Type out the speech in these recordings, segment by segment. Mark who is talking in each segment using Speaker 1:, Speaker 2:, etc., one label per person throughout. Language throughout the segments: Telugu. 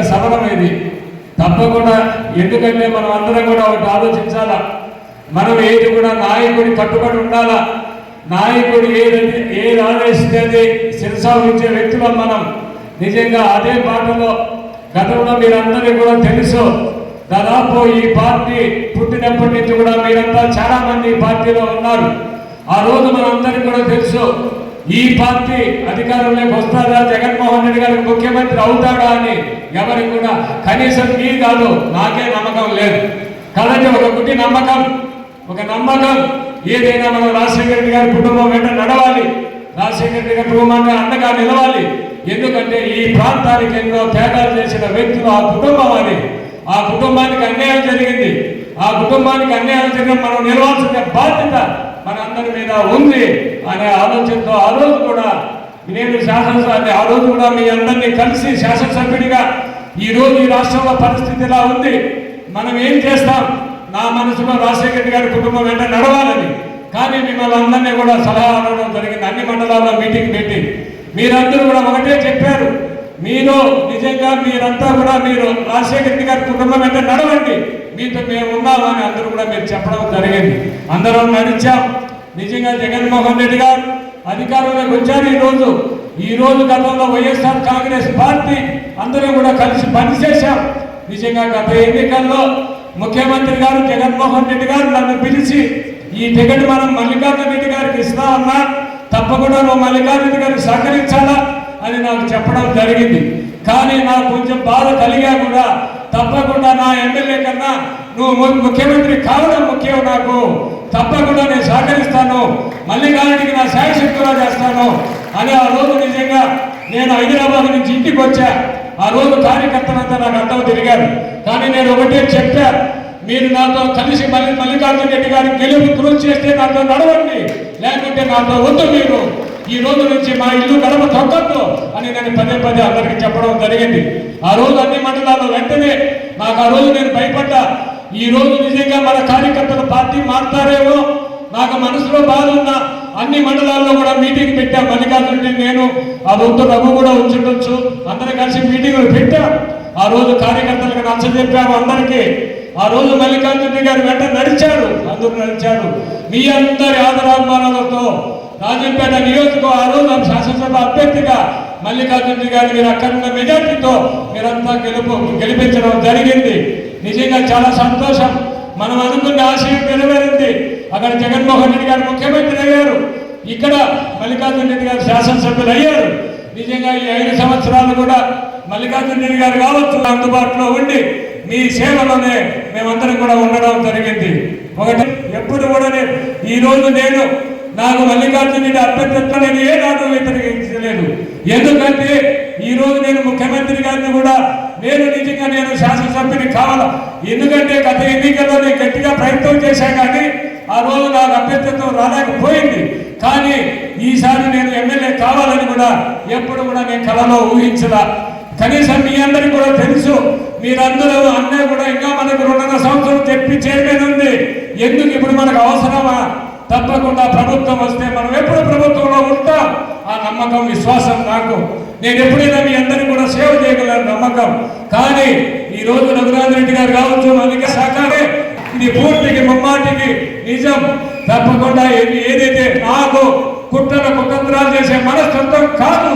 Speaker 1: సఫలం ఇది. తప్పకుండా ఎందుకంటే మనం అందరం కూడా ఒకటి ఆలోచించాలా? మనం ఏది కూడా నాయకుడి కట్టుబడి ఉండాలా? నాయకుడు ఏదైతే ఏది ఆదేశిస్తే అది శిరసాగించే వ్యక్తులం మనం. నిజంగా అదే పాటలో గతంలో మీరందరికీ కూడా తెలుసు. దాదాపు ఈ పార్టీ పుట్టినప్పటి నుంచి కూడా మీరంతా చాలా మంది పార్టీలో ఉన్నారు. ఆ రోజు మనందరికీ కూడా తెలుసు. ఈ పార్టీ అధికారంలోకి వస్తారా? జగన్మోహన్ రెడ్డి గారికి ముఖ్యమంత్రి అవుతాడా అని ఎవరికి కూడా కనీసం మీ కాదు నాకే నమ్మకం లేదు. కదండి ఒక గుడ్డి నమ్మకం ఒక నమ్మకం. ఏదైనా మనం రాజశేఖర రెడ్డి గారి కుటుంబం వెంట నడవాలి. రాజశేఖర రెడ్డి గారి కుటుంబాన్ని అండగా నిలవాలి. ఎందుకంటే ఈ ప్రాంతానికి ఎన్నో తేడాలు చేసిన వ్యక్తులు ఆ కుటుంబం అని. ఆ కుటుంబానికి అన్యాయం జరిగింది. ఆ కుటుంబానికి అన్యాయం జరిగిన మనం నిలవాల్సిన బాధ్యత మనందరి మీద ఉంది అనే ఆలోచనతో ఆ రోజు కూడా నేను శాసనసభ ఆ రోజు కూడా మీ అందరినీ కలిసి శాసనసభ్యుడిగా ఈ రోజు ఈ రాష్ట్రంలో పరిస్థితి ఇలా ఉంది? మనం ఏం చేస్తాం? నా మనసులో రాజశేఖర గారి కుటుంబం వెంట నడవాలని. కానీ మిమ్మల్ని అందరినీ కూడా సలహా అడగడం జరిగింది. అన్ని మండలాల్లో మీటింగ్ పెట్టి. మీరందరూ కూడా ఒకటే చెప్పారు. మీరు నిజంగా మీరంతా కూడా మీరు రాజశేఖర గారి కుటుంబం వెంట నడవండి. మీతో మేము ఉన్నామని అందరూ కూడా మీరు చెప్పడం జరిగింది. అందరం నడిచాం. నిజంగా జగన్మోహన్ రెడ్డి గారు అధికారంలోకి వచ్చారు ఈ రోజు ఈ రోజు గతంలో వైఎస్ఆర్ కాంగ్రెస్ పార్టీ అందరూ కూడా కలిసి పనిచేశాం. నిజంగా గత ఎన్నికల్లో ముఖ్యమంత్రి గారు జగన్మోహన్ రెడ్డి గారు నన్ను పిలిచి ఈ టికెట్ మనం మల్లికార్జున రెడ్డి గారికి ఇస్తామన్నా తప్పకుండా నువ్వు మల్లికార్జున గారు గారికి సహకరించాలా? అని నాకు చెప్పడం జరిగింది. కానీ నాకు కొంచెం బాధ కలిగా కూడా తప్పకుండా నా ఎమ్మెల్యే కన్నా నువ్వు ముఖ్యమంత్రి కావడం ముఖ్యం నాకు. తప్పకుండా నేను సహకరిస్తాను. మల్లికార్జునికి నా శాయశక్తులా చేస్తాను. అని ఆ రోజు నిజంగా నేను హైదరాబాద్ నుంచి ఇంటికి వచ్చా. ఆ రోజు కార్యకర్తలంతా నాకు అర్థం తిరిగారు. కానీ నేను ఒకటే చెప్పా మీరు నాతో కలిసి మళ్ళీ మల్లికార్జున రెడ్డి గారిని గెలుపు కృషి చేస్తే నాతో నడవండి లేకుంటే నాతో వద్దు మీరు. ఈ రోజు నుంచి మా ఇల్లు గడప తొక్కద్దు అని నేను పదే పదే అందరికీ చెప్పడం జరిగింది. ఆ రోజు అన్ని మండలాల్లో వెంటనే నాకు ఆ రోజు నేను భయపడ్డా. ఈ రోజు నిజంగా మన కార్యకర్తలు పార్టీ మారుతారేమో? నాకు మనసులో బాధ ఉన్నా అన్ని మండలాల్లో కూడా మీటింగ్ పెట్టా. మల్లికార్జున నేను ఆ రోజు రఘు కూడా ఉంచుండొచ్చు అందరం కలిసి మీటింగులు పెట్టా. ఆ రోజు కార్యకర్తలకు నచ్చజెప్పాము అందరికీ. ఆ రోజు మల్లికార్జున గారు వెంట నడిచాడు అందరూ నడిచారు. మీ అందరి ఆదరాభిమానాలతో రాజంపేట నియోజకవర్గం ఆ రోజు ఆ శాసనసభ అభ్యర్థిగా మల్లికార్జున రెడ్డి గారిని మీరు అక్కడ ఉన్న మెజార్టీతో మీరంతా గెలుపు గెలిపించడం జరిగింది. నిజంగా చాలా సంతోషం. మనం అనుకున్న ఆశయం నెరవేరింది. అక్కడ జగన్మోహన్ రెడ్డి గారు ముఖ్యమంత్రి అయ్యారు. ఇక్కడ మల్లికార్జున రెడ్డి గారు శాసనసభ్యులు అయ్యారు. నిజంగా ఈ ఐదు సంవత్సరాలు కూడా మల్లికార్జున రెడ్డి గారు కావచ్చు అందుబాటులో ఉండి మీ సేవలోనే మేమందరం కూడా ఉండడం జరిగింది. ఒకటి ఎప్పుడు కూడా ఈ రోజు నేను నాకు మల్లికార్జున రెడ్డి అభ్యర్థిత్వం నేను ఏ నాడు వ్యతిరేకించలేదు ఎందుకంటే ఈ రోజు నేను ముఖ్యమంత్రి గారిని కూడా నేను నిజంగా నేను శాసనసభ్యుని కావాలా? ఎందుకంటే గత ఎన్నికల్లో నేను గట్టిగా ప్రయత్నం చేశాను కానీ ఆ రోజు నాకు అభ్యర్థిత్వం రాలేకపోయింది. కానీ ఈసారి నేను ఎమ్మెల్యే కావాలని కూడా ఎప్పుడు కూడా నేను కలలో ఊహించలా. కనీసం మీ అందరికీ కూడా తెలుసు మీరందరూ అన్నీ కూడా ఇంకా మనకు రెండున్నర సంవత్సరం చెప్పి చైర్మన్ ఉంది. ఎందుకు ఇప్పుడు మనకు అవసరమా? తప్పకుండా ప్రభుత్వం వస్తే మనం ఎప్పుడు ప్రభుత్వంలో ఉంటాం? ఆ నమ్మకం విశ్వాసం నాకు. నేను ఎప్పుడైనా మీ అందరినీ కూడా సేవ చేయగలను నమ్మకం. కానీ ఈ రోజు రఘునాథ్ రెడ్డి గారు కావచ్చు అందుకే సహకారే. ఇది పూర్తికి ముమ్మాటికి నిజం. తప్పకుండా ఏది ఏదైతే నాకు కుట్రల కుతంత్రాలు చేసే మనస్తత్వం కాదు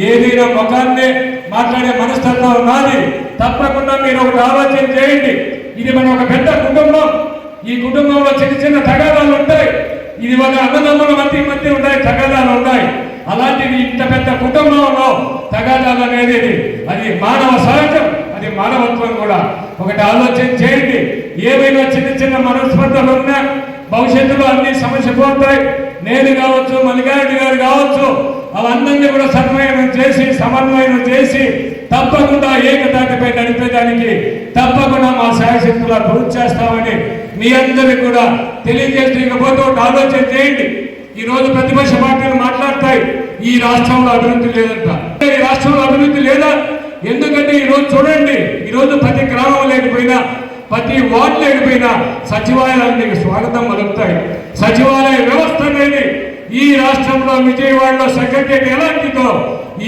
Speaker 1: ఏదైనా ముఖాన్ని మాట్లాడే మనస్తత్వం నాది. తప్పకుండా మీరు ఒకటి ఆలోచన చేయండి. ఇది మన ఒక పెద్ద కుటుంబం. ఈ కుటుంబంలో చిన్న చిన్న తగాదాలు ఉంటాయి. ఇది ఒక అన్నదమ్ముల మధ్య మధ్య ఉన్నాయి తగాదాలు ఉన్నాయి అలాంటిది ఇంత పెద్ద కుటుంబంలో తగాదాలు అనేది అది మానవ సహజం అది మానవత్వం కూడా. ఒకటి ఆలోచన చేయండి. ఏమైనా చిన్న చిన్న మనస్పర్ధలు ఉన్నా భవిష్యత్తులో అన్ని సమస్య పోతాయి. నేను కావచ్చు మల్లికారెడ్డి గారు కావచ్చు అవన్నీ కూడా సమన్వయం చేసి సమన్వయం చేసి తప్పకుండా ఏకతాటిపై నడిపేదానికి తప్పకుండా మా శాయశక్తుల కృషి చేస్తామని మీ అందరికి కూడా తెలియజేస్తూ ఇకపోతే ఒక ఆలోచన చేయండి. ఈ రోజు ప్రతిపక్ష పార్టీలు మాట్లాడతాయి. ఈ రాష్ట్రంలో అభివృద్ధి లేదంట. ఈ రాష్ట్రంలో అభివృద్ధి లేదా? ఎందుకంటే ఈ రోజు చూడండి ఈ రోజు ప్రతి గ్రామం లేకపోయినా ప్రతి వార్డు లేకపోయినా సచివాలయాలకు స్వాగతం పలుకుతాయి. సచివాలయ వ్యవస్థ అనేది ఈ రాష్ట్రంలో విజయవాడలో సెక్రటరీ ఎలాంటిదో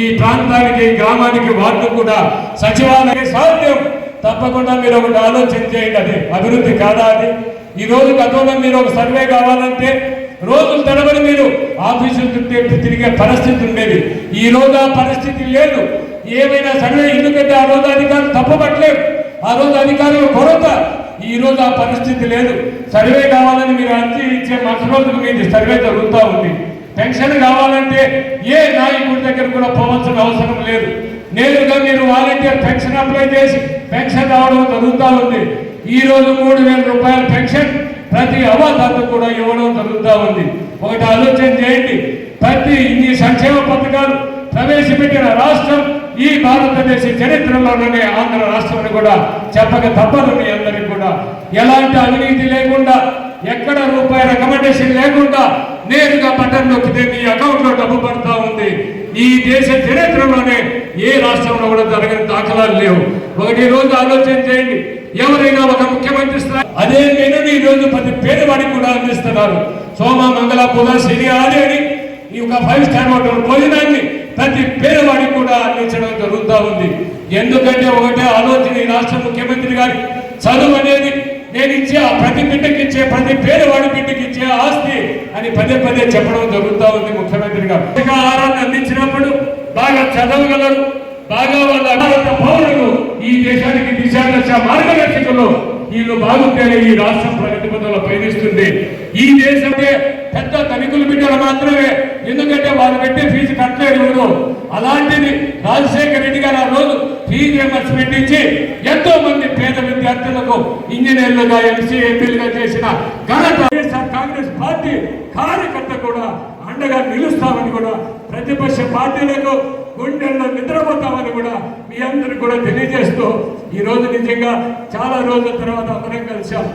Speaker 1: ఈ ప్రాంతానికి ఈ గ్రామానికి వార్డు కూడా సచివాలయ సాధ్యం. తప్పకుండా మీరు ఒకటి ఆలోచన చేయండి అది. అభివృద్ధి కాదా అది? ఈ రోజు గతంలో మీరు ఒక సర్వే కావాలంటే రోజులు తరబడి మీరు ఆఫీసులు చుట్టూ తిరిగే పరిస్థితి ఉండేది. ఈ రోజు ఆ పరిస్థితి లేదు. ఏమైనా సర్వే ఎందుకంటే ఆ రోజు అధికారులు తప్పబట్టలేదు ఆ రోజు అధికారుల కొరత ఈ రోజు ఆ పరిస్థితి లేదు. సర్వే కావాలని మీరు అర్జీ ఇచ్చే మరుస రోజుకు మీది సర్వే జరుగుతూ ఉంది. పెన్షన్ కావాలంటే ఏ నాయకుడి దగ్గర కూడా పోవాల్సిన అవసరం లేదు. నేరుగా మీరు వాలంటీర్ పెన్షన్ అప్లై చేసి పెన్షన్ రావడం జరుగుతూ ఉంది. ఈ రోజు మూడు వేల రూపాయల పెన్షన్ ప్రతి అవాతాత కూడా ఇవ్వడం జరుగుతూ ఉంది. ఒకటి ఆలోచన చేయండి. ప్రతి ఇన్ని సంక్షేమ పథకాలు ప్రవేశపెట్టిన రాష్ట్రం ఈ భారతదేశ చరిత్రలోనే ఆంధ్ర రాష్ట్రం కూడా చెప్పక తప్పదు మీ అందరికి కూడా. ఎలాంటి అవినీతి లేకుండా ఎక్కడ రూపాయి రికమెండేషన్ లేకుండా నేరుగా బటన్ నొక్కితే మీ అకౌంట్లో డబ్బు పడుతూ ఉంది. ఈ దేశ చరిత్రలోనే ఏ రాష్ట్రంలో కూడా జరగని దాఖలాలు లేవు. ఒకటి రోజు ఆలోచన చేయండి. ఎవరైనా ఒక ముఖ్యమంత్రి స్థాయి అదే మెనుని ఈ రోజు ప్రతి పేదవాడికి కూడా అందిస్తున్నారు. సోమ మంగళ పుల శని ఆది అని ఈ ఒక ఫైవ్ స్టార్ హోటల్ భోజనాన్ని ప్రతి పేదవాడికి కూడా అందించడం జరుగుతూ ఉంది. ఎందుకంటే ఒకటే ఆలోచన ఈ రాష్ట్ర ముఖ్యమంత్రి గారి చదువు అనేది నేను ఇచ్చే ఆ ప్రతి బిడ్డకి ఇచ్చే ప్రతి పేదవాడి బిడ్డకి ఇచ్చే ఆస్తి అని పదే పదే చెప్పడం జరుగుతూ ఉంది ముఖ్యమంత్రి గారు. ఆహారాన్ని అందించినప్పుడు బాగా చదవగలరు బాగా వాళ్ళ భారత పౌరులు ఈ దేశానికి దిశాదశ మార్గదర్శకులు. వీళ్ళు బాగుంటేనే ఈ రాష్ట్రం ప్రగతి పథంలో పయనిస్తుంది. ఈ దేశమే పెద్ద తనిఖీలు బిడ్డలు మాత్రమే. ఎందుకంటే వాళ్ళు పెట్టే ఫీజు కట్టలేదు ఎవరు? అలాంటిది రాజశేఖర రెడ్డి గారు ఆ రోజు ఫీజు రియంబర్స్మెంట్ ఇచ్చి ఎంతో మంది పేద విద్యార్థులకు ఇంజనీర్లుగా ఎంసీ ఎంపీలుగా చేసిన ఘనత. కాంగ్రెస్ పార్టీ కార్యకర్త కూడా అండగా నిలుస్తామని కూడా ప్రతిపక్ష పార్టీలకు గుండెల్లో నిద్రపోతామని కూడా మీ అందరికి కూడా తెలియజేస్తూ ఈ రోజు నిజంగా చాలా రోజుల తర్వాత అందరం కలిసాం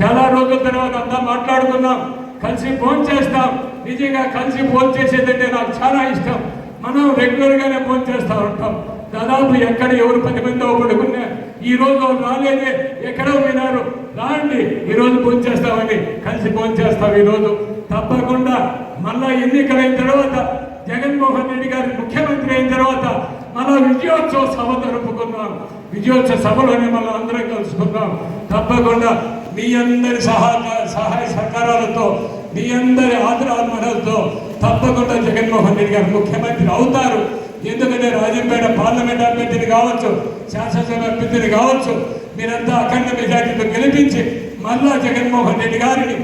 Speaker 1: చాలా రోజుల తర్వాత అంతా మాట్లాడుకున్నాం. కలిసి ఫోన్ చేస్తాం. నిజంగా కలిసి ఫోన్ చేసేదంటే నాకు చాలా ఇష్టం. మనం రెగ్యులర్గానే ఫోన్ చేస్తూ ఉంటాం. దాదాపు ఎక్కడ ఎవరు పది మంది పడుకున్నా ఈ రోజు రాలేదే. ఎక్కడో వినారు రాండి ఈరోజు ఫోన్ చేస్తామని కలిసి ఫోన్ చేస్తాం ఈ రోజు. తప్పకుండా మళ్ళా ఎన్నికలైన తర్వాత జగన్మోహన్ రెడ్డి గారి ముఖ్యమంత్రి అయిన తర్వాత మన విజయోత్సవ సభ జరుపుకున్నాం విజయోత్సవ సభలోనే మనం అందరం కలుసుకున్నాం తప్పకుండా మీ అందరి సహాయ సహాయ సహకారాలతో మీ అందరి ఆదరాత్మలతో తప్పకుండా జగన్మోహన్ రెడ్డి గారు ముఖ్యమంత్రి అవుతారు. ఎందుకంటే రాజంపేట పార్లమెంట్ అభ్యర్థిని కావచ్చు శాసనసభ అభ్యర్థిని కావచ్చు మీరంతా అఖండ మెజార్టీతో గెలిపించి మళ్ళా జగన్మోహన్ రెడ్డి గారిని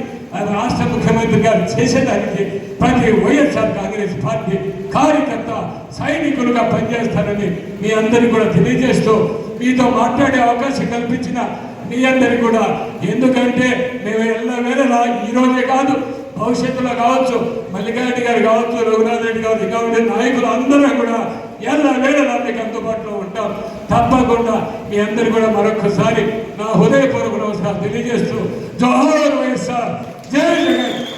Speaker 1: రాష్ట్ర ముఖ్యమంత్రి గారు చేసేదానికి ప్రతి వైఎస్ఆర్ కాంగ్రెస్ పార్టీ కార్యకర్త సైనికులుగా పనిచేస్తారని మీ అందరికీ కూడా తెలియజేస్తూ మీతో మాట్లాడే అవకాశం కల్పించిన మీ అందరికీ కూడా. ఎందుకంటే మేము ఎల్లవేళలా ఈరోజే కాదు భవిష్యత్తులో కావచ్చు మల్లికారెడ్డి గారు కావచ్చు రఘునాథ్ రెడ్డి గారు ఇంకా ఉండే నాయకులు అందరూ కూడా ఎల్ల వేళలా మీకు అందుబాటులో ఉంటాం. తప్పకుండా మీ అందరు కూడా మరొకసారి నా హృదయపూర్వక నమస్కారం తెలియజేస్తూ జోహార్ వైఎస్ఆర్. జై జగన్.